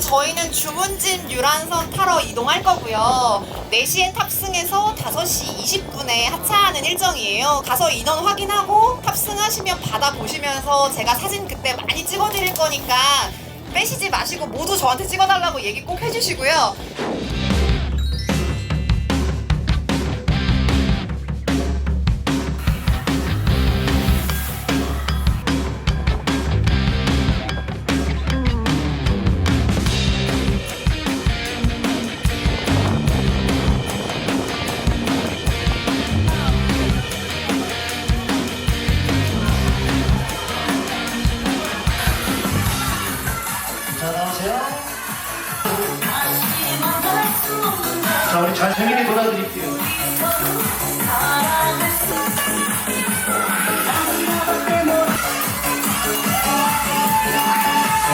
저희는 주문진 유람선 타러 이동할 거고요. 4시에 탑승해서 5시 20분에 하차하는 일정이에요. 가서 인원 확인하고 탑승하시면 바다 보시면서 제가 사진 그때 많이 찍어드릴 거니까 빼시지 마시고 모두 저한테 찍어달라고 얘기 꼭 해주시고요. 자, 나오세요. 자, 우리 잘생기게 돌아드릴게요.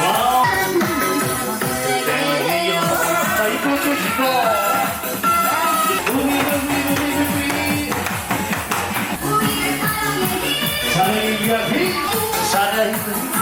와우. 자, 좀 이야기 살아있는